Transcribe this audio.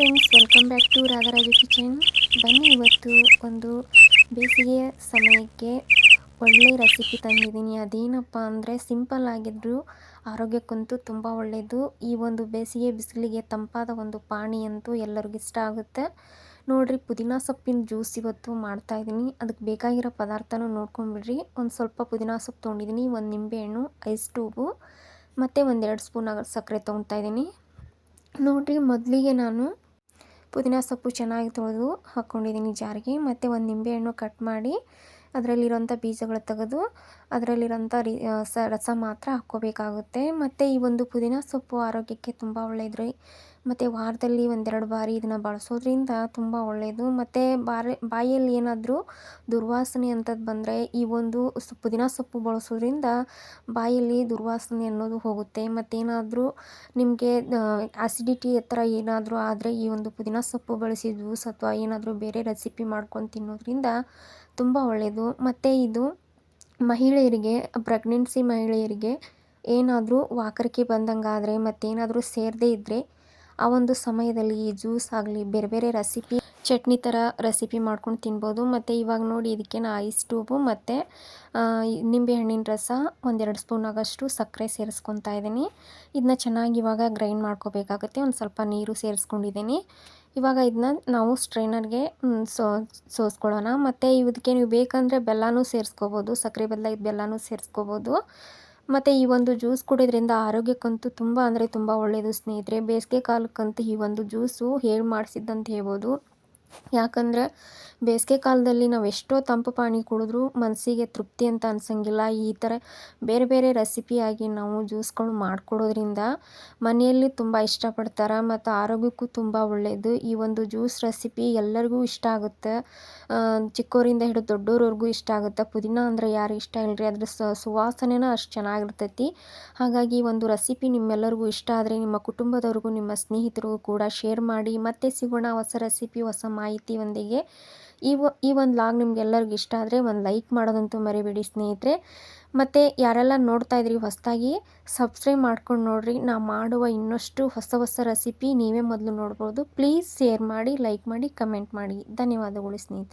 Friends welcome back to Radharaja kitchen ಬನ್ನಿ ಇವತ್ತು ಒಂದು ಬೇಸಿಗೆಯ ಸಮಯಕ್ಕೆ ಒಳ್ಳೆ ರೆಸಿಪಿ ತಂದಿದ್ದೀನಿ. ಅದೇನಪ್ಪ ಅಂದರೆ ಸಿಂಪಲ್ ಆಗಿದ್ದರೂ ಆರೋಗ್ಯಕ್ಕಂತೂ ತುಂಬ ಒಳ್ಳೆಯದು ಈ ಒಂದು ಬೇಸಿಗೆ ಬಿಸಿಲಿಗೆ ತಂಪಾದ ಒಂದು ಪಾಣಿ ಅಂತೂ ಎಲ್ಲರಿಗೂ ಇಷ್ಟ ಆಗುತ್ತೆ. ನೋಡಿರಿ, ಪುದೀನ ಸೊಪ್ಪಿನ ಜ್ಯೂಸ್ ಇವತ್ತು ಮಾಡ್ತಾಯಿದ್ದೀನಿ ಅದಕ್ಕೆ ಬೇಕಾಗಿರೋ ಪದಾರ್ಥನೂ ನೋಡ್ಕೊಂಬಿಡ್ರಿ ಒಂದು ಸ್ವಲ್ಪ ಪುದೀನ ಸೊಪ್ಪು ತೊಗೊಂಡಿದ್ದೀನಿ. ಒಂದು ನಿಂಬೆಹಣ್ಣು ಐಸ್ ಟ್ಯೂಬು ಮತ್ತು ಒಂದೆರಡು ಸ್ಪೂನ್ ಸಕ್ಕರೆ ತೊಗೊತಾ ಇದ್ದೀನಿ. ನೋಡಿರಿ, ಮೊದಲಿಗೆ ನಾನು ಪುದೀನ ಸೊಪ್ಪು ಚೆನ್ನಾಗಿ ತೊಳೆದು ಹಾಕ್ಕೊಂಡಿದ್ದೀನಿ ಜಾರಿಗೆ. ಮತ್ತು ಒಂದು ನಿಂಬೆಹಣ್ಣು ಕಟ್ ಮಾಡಿ ಅದರಲ್ಲಿರೋಂಥ ಬೀಜಗಳು ತೆಗೆದು ಅದರಲ್ಲಿರೋಂಥ ರಿ ರಸ ಮಾತ್ರ ಹಾಕ್ಕೋಬೇಕಾಗುತ್ತೆ. ಮತ್ತು ಈ ಒಂದು ಪುದೀನ ಸೊಪ್ಪು ಆರೋಗ್ಯಕ್ಕೆ ತುಂಬ ಒಳ್ಳೆಯದು ರೀ ಮತ್ತು ವಾರದಲ್ಲಿ ಒಂದೆರಡು ಬಾರಿ ಇದನ್ನು ಬಳಸೋದ್ರಿಂದ ತುಂಬ ಒಳ್ಳೆಯದು ಮತ್ತು ಬಾರಿ, ಬಾಯಲ್ಲಿ ಏನಾದರೂ ದುರ್ವಾಸನೆ ಅಂಥದ್ದು ಬಂದರೆ ಈ ಒಂದು ಪುದೀನ ಸೊಪ್ಪು ಬಳಸೋದ್ರಿಂದ ಬಾಯಲ್ಲಿ ದುರ್ವಾಸನೆ ಅನ್ನೋದು ಹೋಗುತ್ತೆ. ಮತ್ತೇನಾದರೂ ನಿಮಗೆ ಆಸಿಡಿಟಿ ಆ ಏನಾದರೂ ಆದರೆ ಈ ಒಂದು ಪುದೀನ ಸೊಪ್ಪು ಬಳಸಿ ಜ್ಯೂಸ್ ಅಥವಾ ಏನಾದರೂ ಬೇರೆ ರೆಸಿಪಿ ಮಾಡ್ಕೊಂಡು ತಿನ್ನೋದ್ರಿಂದ ತುಂಬ ಒಳ್ಳೆಯದು ಮತ್ತು ಇದು ಮಹಿಳೆಯರಿಗೆ ಪ್ರೆಗ್ನೆನ್ಸಿ ಮಹಿಳೆಯರಿಗೆ ಏನಾದರೂ ವಾಕರಿಕೆ ಬಂದಂಗಾದರೆ ಮತ್ತೇನಾದರೂ ಸೇರದೇ ಇದ್ದರೆ ಆ ಒಂದು ಸಮಯದಲ್ಲಿ ಈ ಜ್ಯೂಸ್ ಆಗಲಿ, ಬೇರೆ ಬೇರೆ ರೆಸಿಪಿ, ಚಟ್ನಿ ಥರ ರೆಸಿಪಿ ಮಾಡ್ಕೊಂಡು ತಿನ್ಬೋದು. ಮತ್ತು ಇವಾಗ ನೋಡಿ ಇದಕ್ಕೆ ನಾ ಐಸ್ ಟ್ಯೂಬು ಮತ್ತು ನಿಂಬೆಹಣ್ಣಿನ ರಸ ಒಂದೆರಡು ಸ್ಪೂನ್ ಆಗೋಷ್ಟು ಸಕ್ಕರೆ ಸೇರಿಸ್ಕೊತಾ ಇದ್ದೀನಿ. ಇದನ್ನ ಚೆನ್ನಾಗಿ ಇವಾಗ ಗ್ರೈಂಡ್ ಮಾಡ್ಕೋಬೇಕಾಗುತ್ತೆ. ಒಂದು ಸ್ವಲ್ಪ ನೀರು ಸೇರಿಸ್ಕೊಂಡಿದ್ದೀನಿ. ಇವಾಗ ಇದನ್ನ ನಾವು ಸ್ಟ್ರೈನರ್ಗೆ ಸೋ, ಸೋಸ್ಕೊಳ್ಳೋಣ. ಮತ್ತು ಇದಕ್ಕೆ ನೀವು ಬೇಕಂದರೆ ಬೆಲ್ಲನೂ ಸೇರಿಸ್ಕೋಬೋದು. ಸಕ್ಕರೆ ಇದು ಬೆಲ್ಲನೂ ಸೇರಿಸ್ಕೋಬೋದು. ಮತ್ತು ಈ ಒಂದು ಜ್ಯೂಸ್ ಕುಡಿಯೋದ್ರಿಂದ ಆರೋಗ್ಯಕ್ಕಂತೂ ತುಂಬ ಅಂದರೆ ತುಂಬ ಒಳ್ಳೆಯದು ಸ್ನೇಹಿತರೆ. ಬೇಸಿಗೆ ಕಾಲಕ್ಕಂತೂ ಈ ಒಂದು ಜ್ಯೂಸು ಹೇಳಿ ಮಾಡಿಸಿದ್ದಂತ ಹೇಳ್ಬೋದು. ಯಾಕಂದರೆ ಬೇಸಿಗೆ ಕಾಲದಲ್ಲಿ ನಾವು ಎಷ್ಟೋ ತಂಪು ಪಾನಿ ಕುಡಿದ್ರೂ ಮನಸ್ಸಿಗೆ ತೃಪ್ತಿ ಅಂತ ಅನ್ಸಂಗಿಲ್ಲ. ಈ ಥರ ಬೇರೆ ಬೇರೆ ರೆಸಿಪಿಯಾಗಿ ನಾವು ಜ್ಯೂಸ್ಗಳು ಮಾಡಿಕೊಡೋದ್ರಿಂದ ಮನೆಯಲ್ಲಿ ತುಂಬ ಇಷ್ಟಪಡ್ತಾರೆ ಮತ್ತು ಆರೋಗ್ಯಕ್ಕೂ ತುಂಬ ಒಳ್ಳೆಯದು ಈ ಒಂದು ಜ್ಯೂಸ್ ರೆಸಿಪಿ ಎಲ್ಲರಿಗೂ ಇಷ್ಟ ಆಗುತ್ತೆ. ಚಿಕ್ಕೋರಿಂದ ಹಿಡಿದು ದೊಡ್ಡೋರವರೆಗೂ ಇಷ್ಟ ಆಗುತ್ತೆ. ಪುದೀನ ಅಂದರೆ ಯಾರು ಇಷ್ಟ ಇಲ್ಲರಿ ಅದ್ರ ಸುವಾಸನೆನ ಅಷ್ಟು ಚೆನ್ನಾಗಿರ್ತೈತಿ. ಹಾಗಾಗಿ ಒಂದು ರೆಸಿಪಿ ನಿಮ್ಮೆಲ್ಲರಿಗೂ ಇಷ್ಟ ಆದರೆ ನಿಮ್ಮ ಕುಟುಂಬದವ್ರಿಗೂ, ನಿಮ್ಮ ಸ್ನೇಹಿತರಿಗೂ ಕೂಡ ಶೇರ್ ಮಾಡಿ. ಮತ್ತೆ ಸಿಗೋಣ ಹೊಸ ರೆಸಿಪಿ ಹೊಸ ಮಾಹಿತಿಯೊಂದಿಗೆ ಈ ಈ ಒಂದು ಲಾಗ್ ನಿಮ್ಗೆಲ್ಲರಿಗೂ ಇಷ್ಟ ಆದರೆ ಒಂದು ಲೈಕ್ ಮಾಡೋದಂತೂ ಮರಿಬೇಡಿ ಸ್ನೇಹಿತರೆ. ಮತ್ತು ಯಾರೆಲ್ಲ ನೋಡ್ತಾ ಇದ್ರಿ ಹೊಸದಾಗಿ, ಸಬ್ಸ್ಕ್ರೈಬ್ ಮಾಡ್ಕೊಂಡು ನೋಡ್ರಿ. ನಾ ಮಾಡುವ ಇನ್ನಷ್ಟು ಹೊಸ ಹೊಸ ರೆಸಿಪಿ ನೀವೇ ಮೊದಲು ನೋಡ್ಬೋದು. ಪ್ಲೀಸ್ ಶೇರ್ ಮಾಡಿ, ಲೈಕ್ ಮಾಡಿ, ಕಮೆಂಟ್ ಮಾಡಿ. ಧನ್ಯವಾದಗಳು ಸ್ನೇಹಿತರೆ.